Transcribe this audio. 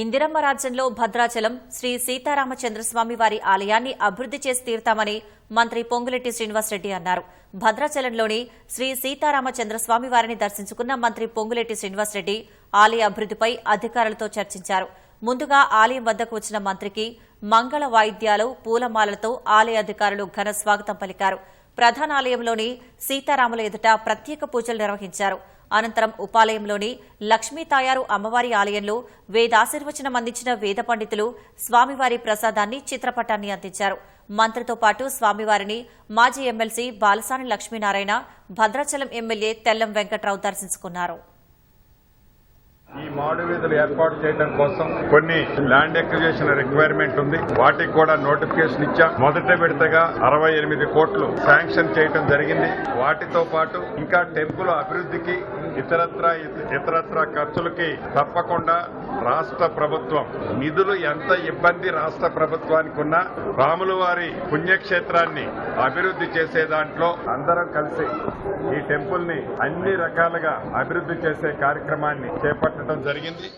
ఇందిరమ్మ రాజ్యంలో భద్రాచలం శ్రీ సీతారామచంద్రస్వామి వారి ఆలయాన్ని అభివృద్ది చేసి తీరుతామని మంత్రి పొంగులెట్టి శ్రీనివాసరెడ్డి అన్నారు. భద్రాచలంలోని శ్రీ సీతారామచంద్రస్వామి వారిని దర్శించుకున్న మంత్రి పొంగులెట్టి శ్రీనివాసరెడ్డి ఆలయ అభివృద్దిపై అధికారులతో చర్చించారు. ముందుగా ఆలయం వద్దకు వచ్చిన మంత్రికి మంగళ వాయిద్యాలు పూలమాలలతో ఆలయ అధికారులు ఘన స్వాగతం పలికారు. ప్రధానాలయంలోని సీతారాముల ఎదుట ప్రత్యేక పూజలు నిర్వహించారు. అనంతరం ఉపాలయంలోని లక్ష్మీ తాయారు అమ్మవారి ఆలయంలో వేదాశీర్వచనం అందించిన వేద పండితులు స్వామివారి ప్రసాదాన్ని చిత్రపటాన్ని అందించారు. మంత్రితో పాటు స్వామివారిని మాజీ ఎమ్మెల్సీ బాలసాని లక్ష్మీనారాయణ భద్రాచలం ఎమ్మెల్యే తెల్లం వెంకట్రావు దర్శించుకున్నారు. మాడు వీధులు ఏర్పాటు చేయడం కోసం కొన్ని ల్యాండ్ ఎక్విజేషన్ రిక్వైర్మెంట్ ఉంది. వాటికి కూడా నోటిఫికేషన్ ఇచ్చాం. మొదట విడతగా అరవై ఎనిమిది కోట్లు శాంక్షన్ చేయడం జరిగింది. వాటితో పాటు ఇంకా టెంపుల్ అభివృద్ధికి ఇతరత్ర ఇతరత్ర ఖర్చులకి తప్పకుండా రాష్ట్ర ప్రభుత్వం నిధులు ఎంత ఇబ్బంది రాష్ట్ర ప్రభుత్వానికి ఉన్నా రాముల వారి పుణ్యక్షేత్రాన్ని అభివృద్ధి చేసే దాంట్లో అందరం కలిసి ఈ టెంపుల్ని అన్ని రకాలుగా అభివృద్ధి చేసే కార్యక్రమాన్ని చేపట్టడం జరిగింది.